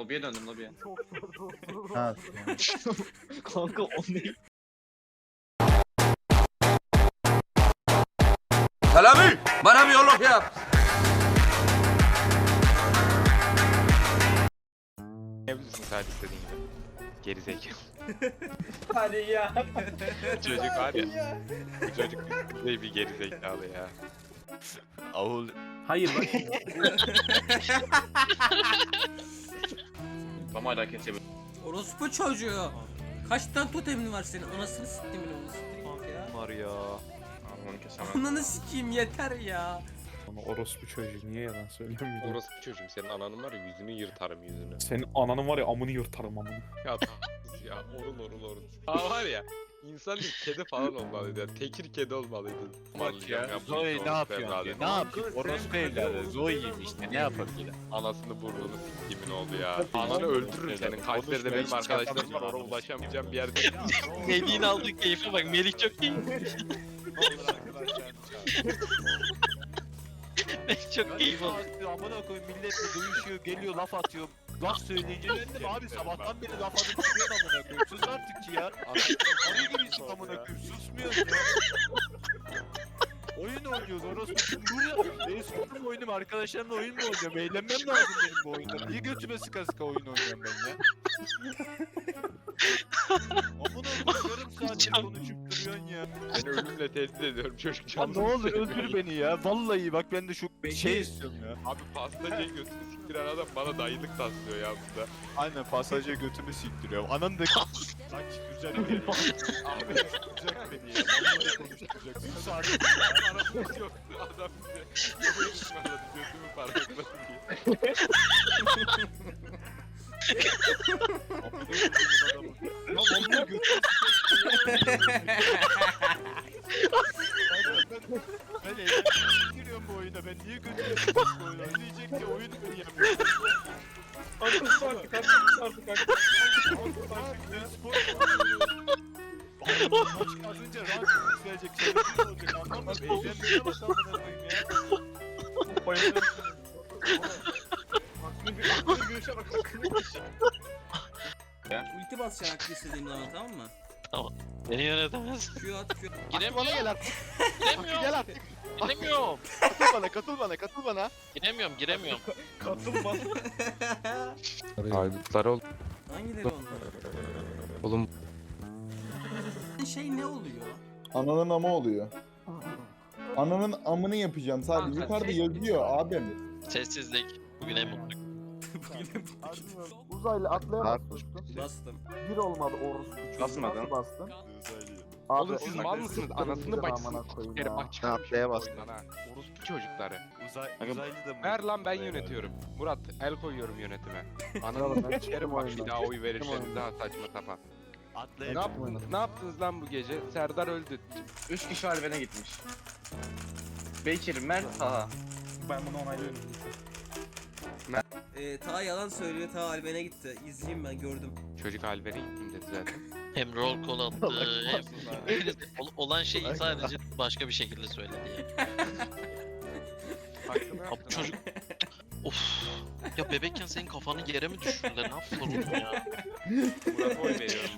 Lobiye döndüm lobiye. Ha. Kanka o ne? Selami bana bir yolluk yap. Yapabilirsin sadece istediğin gibi. Geri zekalı. Hadi ya. çocuk var ya. Bu çocuk ne bir geri zekalı ya. Avul. Hayır bak. Tam hala kesebilir. Orospu çocuğu. Kaç tane totemin var senin? Anasını siktim bile onu siktim ya. Var ya. Onu kesemem. Ananı sikeyim yeter ya. Ama orospu çocuğu niye yalan. Orası bir çocuğum. Senin ananın var ya yüzünü yırtarım yüzünü. Senin ananın var ya amını yırtarım amını. Ya ya. Orun orun orun. Aa var ya. İnsan bir kedi falan olmalıydı. Yani tekir kedi olmalıydı. Bak ya, Zoe ne yapıyor. Ne yapıyor? Orospu evladı. Zoe'yim işte. Ne yapabilir? Anasını burnunu siktiğimin oldu ya. Ananı öldürürüm senin. Kayseri'de benim arkadaşlarım var. Oraya ulaşamayacağım bir yerde. Melih'in aldığı keyfe bak. Melih çok iyi. çok keyif aldı. Amına koyayım milletle dövüşüyor, geliyor laf atıyor. Laf söyleyince ben de abi sabahtan beri laf atıp amına ya. Araya giriyorsun amına koyayım. Susmuyorsun ya. Oyun oynuyoruz orospu. Buraya benim sıkıntım oyunum arkadaşlarımla oyun mu oynuyorum? Eğlenmem lazım benim bu oyunda. Niye götüme sıka sıka oyun oynuyorum ben ya? Amına koyayım yarım saattir konuşup duruyorsun ya. Seni ölümle tehdit ediyorum çocuk Ya canını ne olur seveyim. öldür beni ya. Vallahi bak ben de şu şey istiyorum ya. Abi pastacıya götünü siktiren adam bana dayılık taslıyor ya burada. Aynen pasajya götümü siktiriyor. Anan da Lan güzel beni. Abi konuşturacak beni ya. Vallahi konuşturacak. Sus artık. Paramız yoktu adam bize. Götümü ısmarladı götümü parlakladı diye. Ya vallahi götümü Ben, eğlenceli giriyorum bu oyuna. Ben niye götümü sikiyorum bu oyuna? Diyecek ki oyun oynayamıyorum. Artık artık artık artık artık. Spor Maç kazınca rahat yükselecek şey olacak anlamı eğlenmeye bak amına koyayım ya. Ulti basacaksın aklı istediğim zaman tamam mı? Beni yönetemez. Q at Q. Giremiyorum. gel artık. Giremiyorum. Gel artık. Giremiyorum. Katıl bana katıl bana katıl bana. Giremiyorum. Giremiyorum. Katıl bana. Aydutlar ol. Hangileri onlar? Oğlum Şey ne oluyor? Ananın ama oluyor. Ananın amını yapacağım sadece. Kanka, Yukarıda şey- yazıyor abim. Sessizlik. Bugün en mutlu. Bugün Uzaylı atlayamazsın. bastım. Bir olmadı orospu çocuğu. Basmadın. Nasıl bastın? Oğlum Abi, siz onu mal mısınız? Anasını bacısını sikerim bak çıkmış Atlay'a bu bastın. oyundan ha. Orospu çocukları. Uzay, uzaylı da mı? Ver lan ben yönetiyorum. Murat el koyuyorum yönetime. Oğlum, Ananı ben sikerim bak bir oyundan. daha oy verirsen oyundan. daha saçma sapan. Ne Atlayıp yaptınız? Ne yaptınız lan bu gece? Serdar öldü. 3 kişi Alben'e gitmiş. Bekir, Mert, Taha. Ben bunu onaylıyorum. Ee, Ta yalan söylüyor. Ta Alben'e gitti. İzleyeyim ben gördüm. Çocuk Alber'e gittim dedi zaten. Hem roll call attı. hem Ol- olan şeyi sadece başka bir şekilde söyledi ya. Abi çocuk... Of. Ya bebekken senin kafanı yere mi düşürdüler? Ne yaptılar oğlum ya? Murat'a oy veriyorum